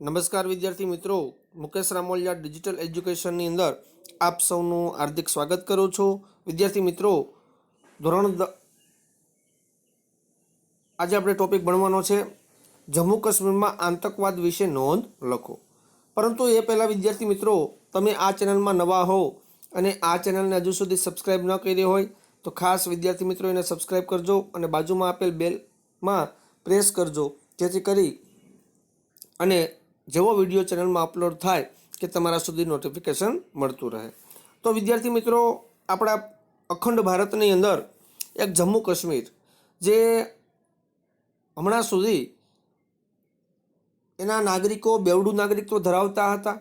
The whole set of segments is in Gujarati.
નમસ્કાર વિદ્યાર્થી મિત્રો, મુકેશ રામોલિયા ડિજિટલ એજ્યુકેશનની અંદર આપ સૌનું હાર્દિક સ્વાગત કરું છું. વિદ્યાર્થી મિત્રો, ધોરણ આજે આપણે ટોપિક ભણવાનો છે, જમ્મુ કાશ્મીરમાં આતંકવાદ વિશે નોંધ લખો. પરંતુ એ પહેલાં વિદ્યાર્થી મિત્રો, તમે આ ચેનલમાં નવા હો અને આ ચેનલને હજુ સુધી સબસ્ક્રાઈબ ન કરી હોય, તો ખાસ વિદ્યાર્થી મિત્રો એને સબસ્ક્રાઈબ કરજો અને બાજુમાં આપેલ બેલમાં પ્રેસ કરજો, જેથી કરી અને જેવો વીડિયો ચેનલમાં અપલોડ થાય કે તમારા સુધી નોટિફિકેશન મળતું રહે. તો વિદ્યાર્થી મિત્રો, આપણા અખંડ ભારતની અંદર એક જમ્મુ કાશ્મીર, જે હમણાં સુધી એના નાગરિકો, બેવડું નાગરિકત્વ ધરાવતા હતા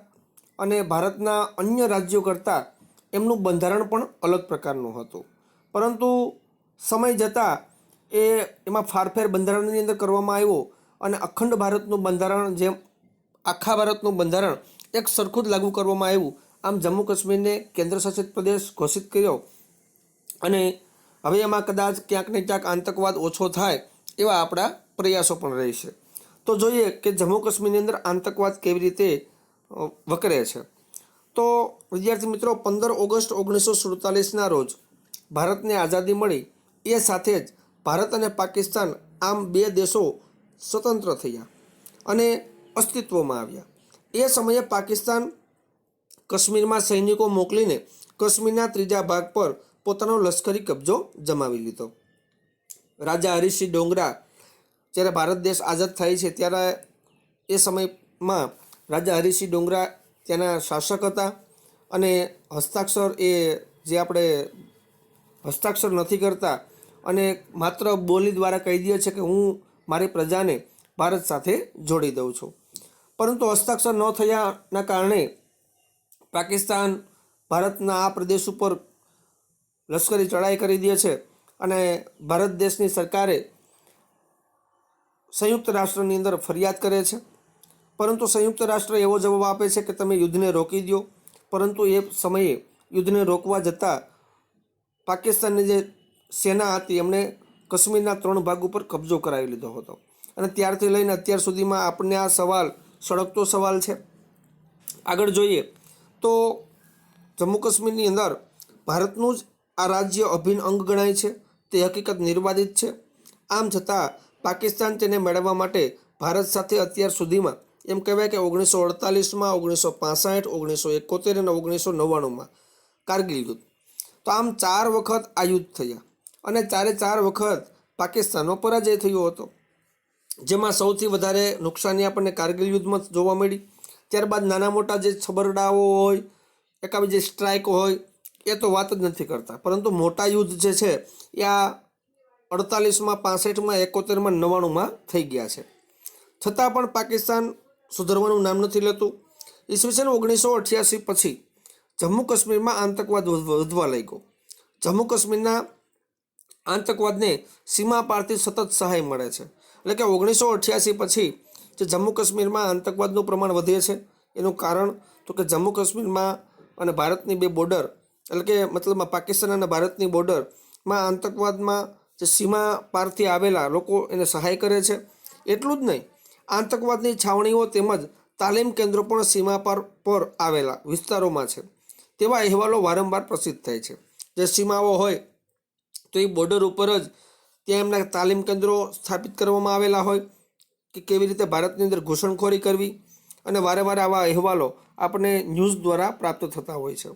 અને ભારતના અન્ય રાજ્યો કરતાં એમનું બંધારણ પણ અલગ પ્રકારનું હતું. પરંતુ સમય જતાં એ એમાં ફારફેર બંધારણની અંદર કરવામાં આવ્યો અને અખંડ ભારતનું બંધારણ જેમ આખા ભારતનું બંધારણ એક સરખું જ લાગુ કરવામાં આવ્યું. આમ જમ્મુ કાશ્મીરને કેન્દ્રશાસિત પ્રદેશ ઘોષિત કર્યો. અને હવે એમાં કદાચ ક્યાંક ને ક્યાંક આતંકવાદ ઓછો થાય એવા આપણા પ્રયાસો પણ રહેશે તો જોઈએ કે જમ્મુ કાશ્મીરની અંદર આતંકવાદ કેવી રીતે વકરે છે. તો વિદ્યાર્થી મિત્રો, પંદર ઓગસ્ટ ઓગણીસો સુડતાલીસના રોજ ભારતને આઝાદી મળી. એ સાથે જ ભારત અને પાકિસ્તાન આમ બે દેશો સ્વતંત્ર થયા. અને અસ્તિત્વમાં આવ્યા. એ સમયે પાકિસ્તાન કાશ્મીરમાં સૈનિકો મોકલીને કાશ્મીરના ત્રીજા ભાગ પર પોતાનો લશ્કરી કબજો જમાવી લીધો. રાજા હરિસિંહ ડોંગરા જ્યારે ભારત દેશ આઝાદ થાય છે ત્યારે એ સમયમાં રાજા હરિસિંહ ડોંગરા ત્યાંના શાસક હતા અને હસ્તાક્ષર એ જે આપણે હસ્તાક્ષર નથી કરતા અને માત્ર બોલી દ્વારા કહી દે છે કે હું મારી પ્રજાને ભારત સાથે જોડી દઉં છું. પરંતુ હસ્તાક્ષર ન થયાના કારણે પાકિસ્તાન ભારતના આ પ્રદેશ ઉપર લશ્કરી ચડાઈ કરી દે છે અને ભારત દેશની સરકારે સંયુક્ત રાષ્ટ્રની અંદર ફરિયાદ કરે છે. પરંતુ સંયુક્ત રાષ્ટ્ર એવો જવાબ આપે છે કે તમે યુદ્ધને રોકી દો. પરંતુ એ સમયે યુદ્ધને રોકવા જતાં પાકિસ્તાનની જે સેના હતી એમણે કાશ્મીરના ત્રણ ભાગ ઉપર કબજો કરાવી લીધો હતો. અને ત્યારથી લઈને અત્યાર સુધીમાં આપણને આ સવાલ સળગતો સવાલ છે. આગળ જોઈએ તો જમ્મુ કાશ્મીરની અંદર ભારતનું જ આ રાજ્ય અભિન્ન અંગ ગણાય છે. તે હકીકત નિર્વાદિત છે. આમ છતાં પાકિસ્તાન તેને મેળવવા માટે ભારત સાથે અત્યાર સુધીમાં એમ કહેવાય કે ઓગણીસો અડતાલીસમાં, ઓગણીસો પાસઠ, ઓગણીસો એકોતેર અને ઓગણીસો નવ્વાણુંમાં કારગિલ યુદ્ધ. તો આમ ચાર વખત આ યુદ્ધ થયા અને ચારે ચાર વખત પાકિસ્તાનનો પરાજય થયો હતો. જેમાં સૌથી વધારે નુકસાની આપણને કારગિલ યુદ્ધમાં જોવા મળી. ત્યારબાદ નાના મોટા જે છબરડાઓ હોય, એકાબી જે સ્ટ્રાઇક હોય, એ તો વાત જ નથી કરતા. પરંતુ મોટા યુદ્ધ જે છે, એ આ અડતાલીસમાં, પાસઠમાં, એકોતેરમાં, નવ્વાણુંમાં થઈ ગયા છે. છતાં પણ પાકિસ્તાન સુધરવાનું નામ નથી લેતું. ઈસવીસન ઓગણીસો અઠ્યાસી પછી જમ્મુ કાશ્મીરમાં આતંકવાદ વધ- વધવા લાગ્યો. જમ્મુ કાશ્મીરના આતંકવાદને સીમા પારથી સતત સહાય મળે છે. એટલે કે ઓગણીસો અઠ્યાસી પછી જે જમ્મુ કાશ્મીરમાં આતંકવાદનું પ્રમાણ વધે છે, એનું કારણ તો કે જમ્મુ કાશ્મીરમાં અને ભારતની બે બોર્ડર એટલે કે મતલબમાં પાકિસ્તાન અને ભારતની બોર્ડરમાં આતંકવાદમાં જે સીમા પારથી આવેલા લોકો એને સહાય કરે છે. એટલું જ નહીં, આતંકવાદની છાવણીઓ તેમજ તાલીમ કેન્દ્રો પણ સીમા પાર પર આવેલા વિસ્તારોમાં છે. તેવા અહેવાલો વારંવાર પ્રસિદ્ધ થાય છે. જે સીમાઓ હોય તો એ બોર્ડર ઉપર જ ત્યાં એમના તાલીમ કેન્દ્રો સ્થાપિત કરવામાં આવેલા હોય કે કેવી રીતે ભારતની અંદર ઘૂસણખોરી કરવી અને વારે વારે આવા અહેવાલો આપણને ન્યૂઝ દ્વારા પ્રાપ્ત થતા હોય છે.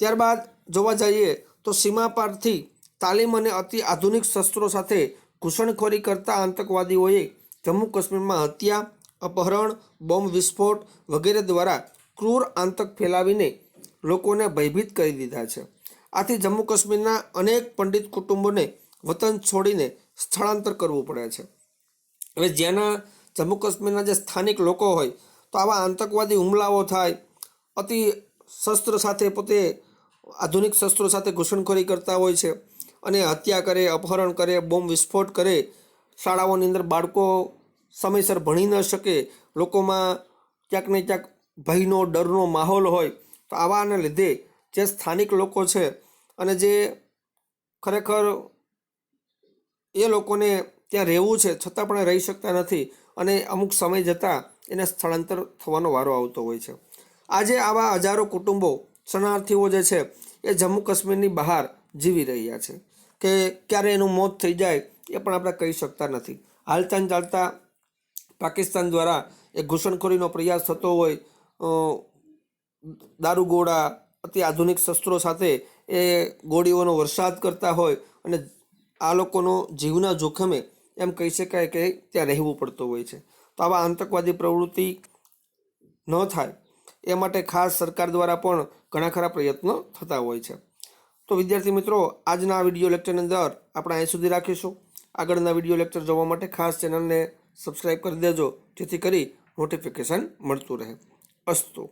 ત્યારબાદ જોવા જઈએ તો સીમા પારથી તાલીમ અને અતિ આધુનિક શસ્ત્રો સાથે ઘૂસણખોરી કરતા આતંકવાદીઓએ જમ્મુ કાશ્મીરમાં હત્યા, અપહરણ, બોમ્બ વિસ્ફોટ વગેરે દ્વારા ક્રૂર આતંક ફેલાવીને લોકોને ભયભીત કરી દીધા છે. આથી જમ્મુ કાશ્મીરના અનેક પંડિત કુટુંબોને વતન છોડીને સ્થળાંતર કરવું પડે છે. હવે જ્યાંના જમ્મુ કાશ્મીરના જે સ્થાનિક લોકો હોય, તો આવા આતંકવાદી હુમલાઓ થાય, અતિ શસ્ત્ર સાથે પોતે આધુનિક શસ્ત્રો સાથે ઘૂસણખોરી કરતા હોય છે અને હત્યા કરે, અપહરણ કરે, બોમ્બ વિસ્ફોટ કરે, શાળાઓની અંદર બાળકો સમયસર ભણી ન શકે, લોકોમાં ક્યાંક ને ક્યાંક ભયનો, ડરનો માહોલ હોય, તો આવાને લીધે જે સ્થાનિક લોકો છે અને જે ખરેખર એ લોકોને ત્યાં રહેવું છે, છતાં પણ રહી શકતા નથી અને અમુક સમય જતાં એને સ્થળાંતર થવાનો વારો આવતો હોય છે. આજે આવા હજારો કુટુંબો, શરણાર્થીઓ જે છે, એ જમ્મુ કાશ્મીરની બહાર જીવી રહ્યા છે કે ક્યારે એનું મોત થઈ જાય એ પણ આપણે કહી શકતા નથી. હાલતા ચાલતા પાકિસ્તાન દ્વારા એ ઘૂસણખોરીનો પ્રયાસ થતો હોય દારૂગોળા અતિ આધુનિક શસ્ત્રો સાથે એ ગોળીઓનો વરસાદ કરતા હોય અને આ લોકોનો જીવના જોખમે એમ કહી શકાય કે ત્યાં રહેવું પડતું હોય છે. તો આવા આતંકવાદી પ્રવૃત્તિ ન થાય, એ માટે ખાસ સરકાર દ્વારા પણ ઘણા ખરા પ્રયત્નો થતા હોય છે. તો વિદ્યાર્થી મિત્રો, આજના આ વીડિયો લેક્ચરની અંદર આપણે અહીં સુધી રાખીશું. આગળના વીડિયો લેક્ચર જોવા માટે ખાસ ચેનલને સબસ્ક્રાઈબ કરી દેજો, જેથી કરી નોટિફિકેશન મળતું રહે. અસ્તુ.